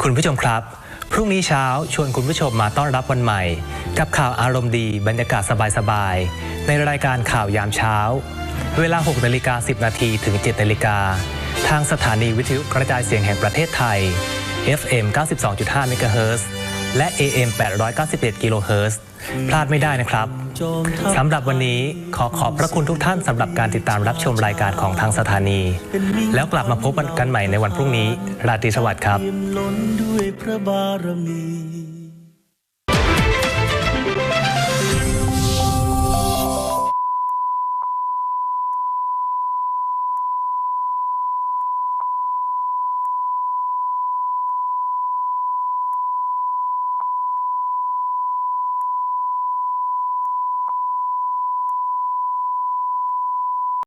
คุณผู้ชมครับ พรุ่งนี้เช้าชวนคุณผู้ชมมาต้อนรับวันใหม่ กับข่าวอารมณ์ดีบรรยากาศสบายๆ ในรายการข่าวยามเช้า เวลา6นาฬิกา10 นาทีถึง7นาฬิกาทางสถานีวิทยุกระจายเสียงแห่งประเทศไทย FM 92.5เมกะเฮิร์ และ AM 891กิโลเฮิรตซ์พลาดไม่ได้นะครับสำหรับวันนี้ขอขอบพระคุณทุกท่านสำหรับการติดตามรับชมรายการของทางสถานี แล้วกลับมาพบกันใหม่ในวันพรุ่งนี้ ราตรีสวัสดิ์ครับ